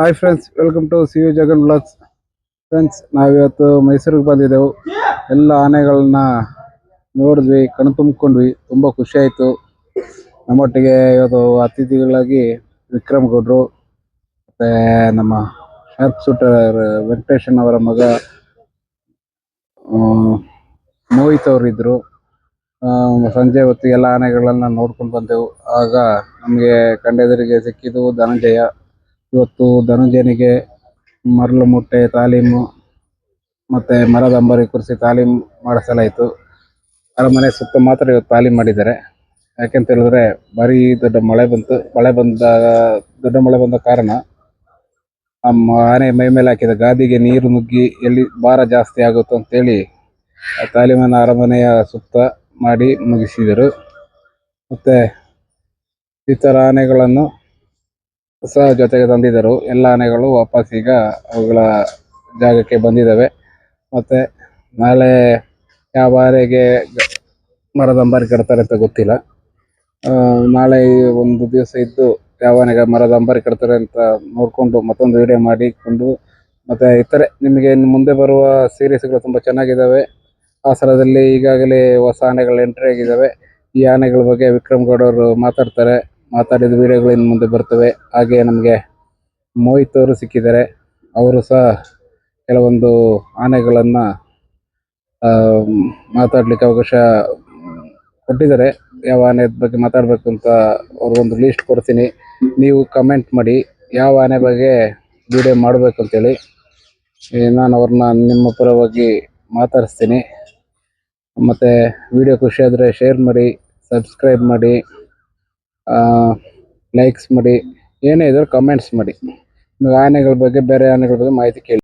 Hi friends welcome to C U Jagan vlogs friends ನಾವಿವತ್ತು ಮೈಸೂರಿಗೆ ಬಂದಿದ್ದೆವು. ಎಲ್ಲ ಆನೆಗಳನ್ನ ನೋಡಿದ್ವಿ, ಕಣ್ಣು ತುಂಬಿಕೊಂಡ್ವಿ, ತುಂಬ ಖುಷಿ ಆಯಿತು. ನಮ್ಮೊಟ್ಟಿಗೆ ಇವತ್ತು ಅತಿಥಿಗಳಾಗಿ ವಿಕ್ರಮ್ ಗೌಡ್ರು, ಮತ್ತು ನಮ್ಮ ಶಾರ್ಪ್ ಶೂಟರ್ ವೆಂಕಟೇಶನ್ ಅವರ ಮಗ ಮೋಹಿತ್ ಅವರಿದ್ದರು ಸಂಜೆ ಹೊತ್ತಿಗೆ ಎಲ್ಲ ಆನೆಗಳನ್ನ ನೋಡ್ಕೊಂಡು ಬಂದೆವು. ಆಗ ನಮಗೆ ಕಂಡೆದರಿಗೆ ಸಿಕ್ಕಿದ್ದು ಧನಂಜಯ. ಇವತ್ತು ಧನುಂಜಯನಿಗೆ ಮರಳು ಮುಟ್ಟೆ, ತಾಲೀಮು ಮತ್ತೆ ಮರದ ಅಂಬಾರಿ ಕುರಿಸಿ ತಾಲೀಮು ಮಾಡಿಸಲಾಯಿತು. ಅರಮನೆ ಸುತ್ತ ಮಾತ್ರ ಇವತ್ತು ತಾಲೀಮು ಮಾಡಿದ್ದಾರೆ. ಯಾಕೆಂತ ಹೇಳಿದ್ರೆ ಭಾರಿ ದೊಡ್ಡ ಮಳೆ ಬಂತು, ಮಳೆ ಬಂದ, ದೊಡ್ಡ ಮಳೆ ಬಂದ ಕಾರಣ ಆ ಮ- ಆನೆ ಮೈ ಮೇಲೆ ಹಾಕಿದ ಗಾದಿಗೆ ನೀರು ನುಗ್ಗಿ ಎಲ್ಲಿ ಭಾರ ಜಾಸ್ತಿ ಆಗುತ್ತೋ ಆ ತಾಲೀಮನ್ನ ಅರಮನೆಯ ಸುತ್ತ ಮಾಡಿ ಮುಗಿಸಿದರು. ಮತ್ತೆ ಇತರ ಆನೆಗಳನ್ನು ಸಹ ಜೊತೆಗೆ ತಂದಿದ್ದರು. ಎಲ್ಲ ಆನೆಗಳು ವಾಪಸ್ ಈಗ ಅವುಗಳ ಜಾಗಕ್ಕೆ ಬಂದಿದ್ದಾವೆ. ಮತ್ತೆ ನಾಳೆ ಯಾವ ಆನೆಗೆ ಮರದಂಬಾರಿ ಕಟ್ತಾರೆ ಅಂತ ಗೊತ್ತಿಲ್ಲ. ಆ, ನಾಳೆ ಒಂದು ದಿವಸ ಇದ್ದು ಯಾವ ಆನೆಗೆ ಮರದ ಅಂಬಾರಿ ಕಟ್ತಾರೆ ಅಂತ ನೋಡಿಕೊಂಡು ಮತ್ತೊಂದು ವಿಡಿಯೋ ಮಾಡಿಕೊಂಡು ಮತ್ತೆ ಇತರೆ ನಿಮಗೆ ಮುಂದೆ ಬರುವ ಸೀರೀಸ್ಗಳು ತುಂಬ ಚೆನ್ನಾಗಿದ್ದಾವೆ. ಸ್ಥಳದಲ್ಲಿ ಈಗಾಗಲೇ ಹೊಸ ಆನೆಗಳು ಎಂಟ್ರಿ ಆಗಿದ್ದಾವೆ. ಈ ಆನೆಗಳ ಬಗ್ಗೆ ವಿಕ್ರಮ್ ಗೌಡ್ ಅವರು ಮಾತಾಡ್ತಾರೆ. ಮಾತಾಡಿದ ವಿಡಿಯೋಗಳು ಇನ್ನು ಮುಂದೆ ಬರ್ತವೆ. ಹಾಗೆ ನಮಗೆ ಮೋಹಿತ್ ಅವರು ಸಿಕ್ಕಿದ್ದಾರೆ. ಅವರು ಸಹ ಕೆಲವೊಂದು ಆನೆಗಳನ್ನು ಮಾತಾಡಲಿಕ್ಕೆ ಅವಕಾಶ ಕೊಟ್ಟಿದ್ದಾರೆ. ಯಾವ ಆನೆ ಬಗ್ಗೆ ಮಾತಾಡಬೇಕು ಅಂತ ಅವ್ರಿಗೊಂದು ಲೀಸ್ಟ್ ಕೊಡ್ತೀನಿ. ನೀವು ಕಮೆಂಟ್ ಮಾಡಿ ಯಾವ ಆನೆ ಬಗ್ಗೆ ವಿಡಿಯೋ ಮಾಡಬೇಕು ಅಂತೇಳಿ ನಾನು ಅವ್ರನ್ನ ನಿಮ್ಮ ಪರವಾಗಿ ಮಾತಾಡಿಸ್ತೀನಿ. ಮತ್ತು ವಿಡಿಯೋ ಖುಷಿ ಆದರೆ ಶೇರ್ ಮಾಡಿ ಸಬ್ಸ್ಕ್ರೈಬ್ ಮಾಡಿ. ಲೈಕ್ಸ್ ಮಾಡಿ ಏನೇ ಇದ್ರೂ ಕಮೆಂಟ್ಸ್ ಮಾಡಿ. ಆನೆಗಳ ಬಗ್ಗೆ ಬೇರೆ ಆನೆಗಳ ಬಗ್ಗೆ ಮಾಹಿತಿ ಕೇಳಿ.